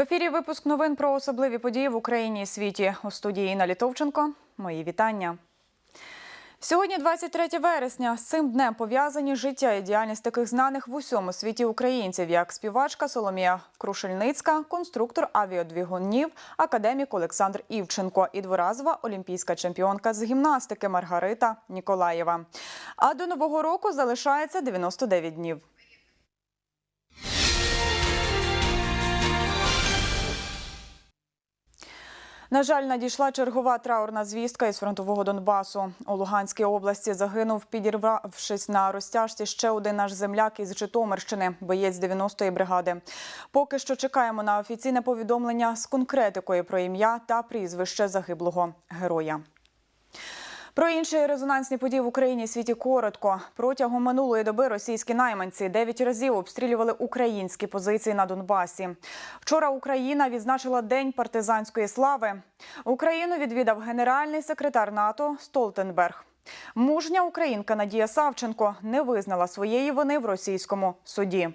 ефірі випуск новин про особливі події в Україні і світі. У студії Інна Літовченко. Мої вітання. Сьогодні, 23 вересня, з цим днем пов'язані життя і діяльність таких знаних в усьому світі українців, як співачка Соломія Крушельницька, конструктор авіадвігунів, академік Олександр Івченко і дворазова олімпійська чемпіонка з гімнастики Маргарита Ніколаєва. А до нового року залишається 99 днів. На жаль, надійшла чергова траурна звістка із фронтового Донбасу. У Луганській області загинув, підірвавшись на розтяжці ще один наш земляк із Житомирщини, боєць 90-ї бригади. Поки що чекаємо на офіційне повідомлення з конкретикою про ім'я та прізвище загиблого героя. Про інші резонансні події в Україні світі коротко. Протягом минулої доби російські найманці дев'ять разів обстрілювали українські позиції на Донбасі. Вчора Україна відзначила День партизанської слави. Україну відвідав генеральний секретар НАТО Столтенберг. Мужня українка Надія Савченко не визнала своєї вини в російському суді.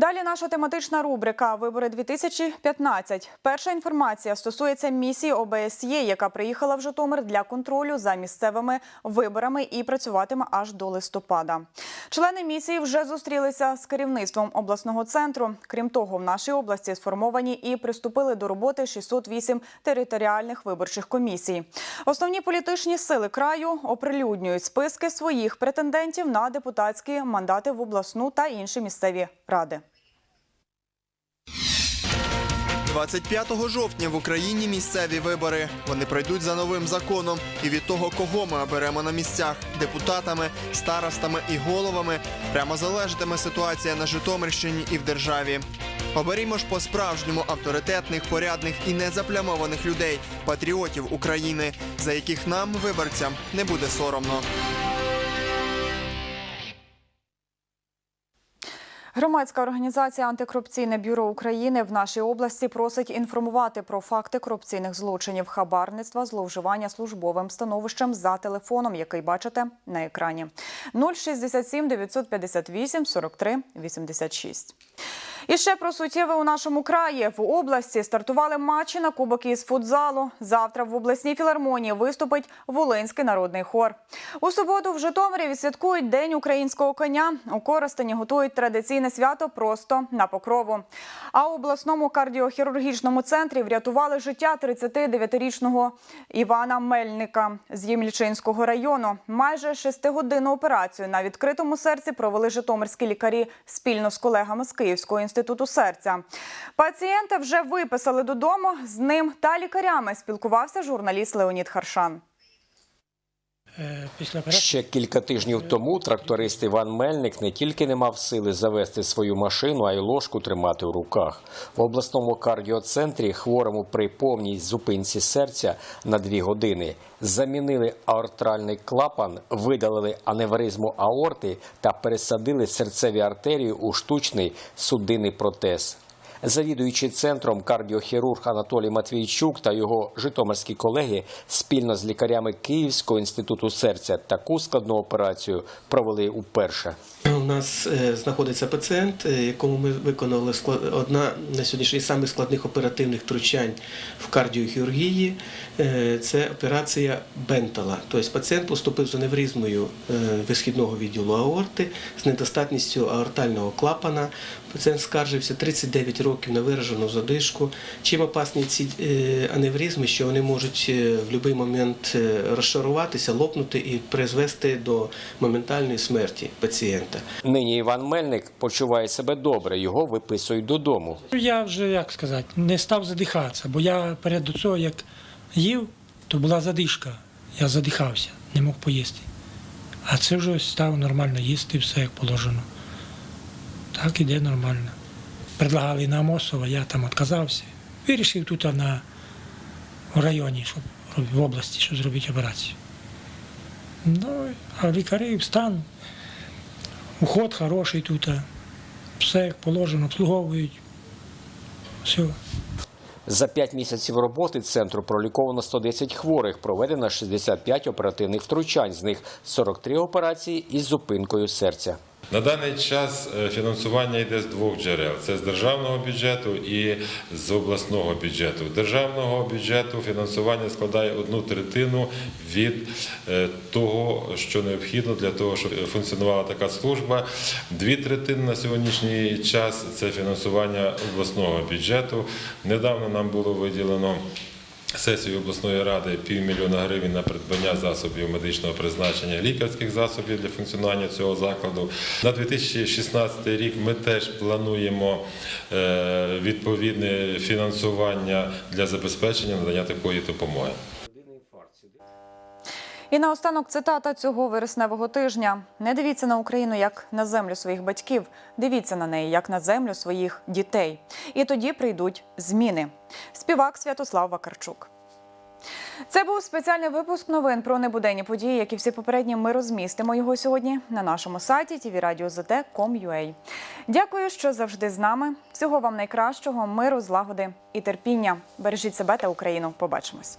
Далі наша тематична рубрика Вибори 2015. Перша інформація стосується місії ОБСЄ, яка приїхала в Житомир для контролю за місцевими виборами і працюватиме аж до листопада. Члени місії вже зустрілися з керівництвом обласного центру. Крім того, в нашій області сформовані і приступили до роботи 608 територіальних виборчих комісій. Основні політичні сили краю оприлюднюють списки своїх претендентів на депутатські мандати в обласну та інші місцеві ради. 25 жовтня в Україні місцеві вибори. Вони пройдуть за новим законом. І від того, кого ми оберемо на місцях депутатами, старостами і головами, прямо залежатиме ситуація на Житомирщині і в державі. Оберімо ж по-справжньому авторитетних, порядних і незаплямованих людей, патріотів України, за яких нам, виборцям, не буде соромно. Громадська організація Антикорупційне бюро України в нашій області просить інформувати про факти корупційних злочинів, хабарництва, зловживання службовим становищем за телефоном, який бачите на екрані 067 958 43 86. І ще про суттєве у нашому краї в області стартували матчі на кубок із футзалу. Завтра в обласній філармонії виступить Волинський народний хор. У суботу в Житомирі відсвяткують День українського коня. У Коростені готують традиційне свято просто на покрову. А у обласному кардіохірургічному центрі врятували життя 39-річного Івана Мельника з Ємільчинського району. Майже шестигодинну операцію на відкритому серці провели житомирські лікарі спільно з колегами з Київського інституту серця. Пацієнта вже виписали додому. З ним та лікарями спілкувався журналіст Леонід Харшан. Е, Ще кілька тижнів тому тракторист Іван Мельник не тільки не мав сили завести свою машину, а й ложку тримати в руках. В обласному кардіоцентрі хворому при повній зупинці серця на дві години замінили аортральний клапан, видалили аневризму аорти та пересадили серцеві артерії у штучний судинний протез. Завідуючий центром кардіохірург Анатолій Матвійчук та його житомирські колеги спільно з лікарями Київського інституту серця таку складну операцію провели уперше. у нас е, знаходиться пацієнт, е, якому ми виконали одна на сьогоднішній самих складних оперативних втручань в кардіохірургії. Е, Це операція Бентала. Тобто пацієнт поступив з аневризмою висхідного відділу аорти з недостатністю аортального клапана. Пацієнт скаржився 39 років на виражену задишку. Чим опасні ці е, аневризми, що вони можуть е, в будь-який момент е, розшаруватися, лопнути і призвести до моментальної смерті пацієнта. Нині Іван Мельник почуває себе добре, його виписують додому. Я вже, як сказати, не став задихатися, бо я перед до цього, як їв, то була задишка. Я задихався, не мог поїсти. А це вже став нормально їсти, все як положено. Так іде нормально. Предлагали на Амосова, я там відказався. Вирішив тут на в районі, щоб в області, щоб зробити операцію. Ну, а лікарі стан, уход хороший тут, все як положено, обслуговують. Все. За п'ять місяців роботи центру проліковано 110 хворих, проведено 65 оперативних втручань, з них 43 операції із зупинкою серця. На даний час е, фінансування йде з двох джерел: це з державного бюджету і з обласного бюджету. Державного бюджету фінансування складає одну третину від е, того, що необхідно для того, щоб функціонувала така служба. Дві третини на сьогоднішній час це фінансування обласного бюджету. Недавно нам було виділено. Сесію обласної ради півмільйона гривень на придбання засобів медичного призначення, лікарських засобів для функціонування цього закладу. На 2016 рік ми теж плануємо е, відповідне фінансування для забезпечення надання такої допомоги. І наостанок цитата цього вересневого тижня: не дивіться на Україну як на землю своїх батьків, дивіться на неї як на землю своїх дітей. І тоді прийдуть зміни. Співак Святослав Вакарчук. Це був спеціальний випуск новин про небуденні події, як і всі попередні. Ми розмістимо його сьогодні на нашому сайті tvradio.zt.com.ua. Дякую, що завжди з нами. Всього вам найкращого, миру, злагоди і терпіння. Бережіть себе та Україну. Побачимось.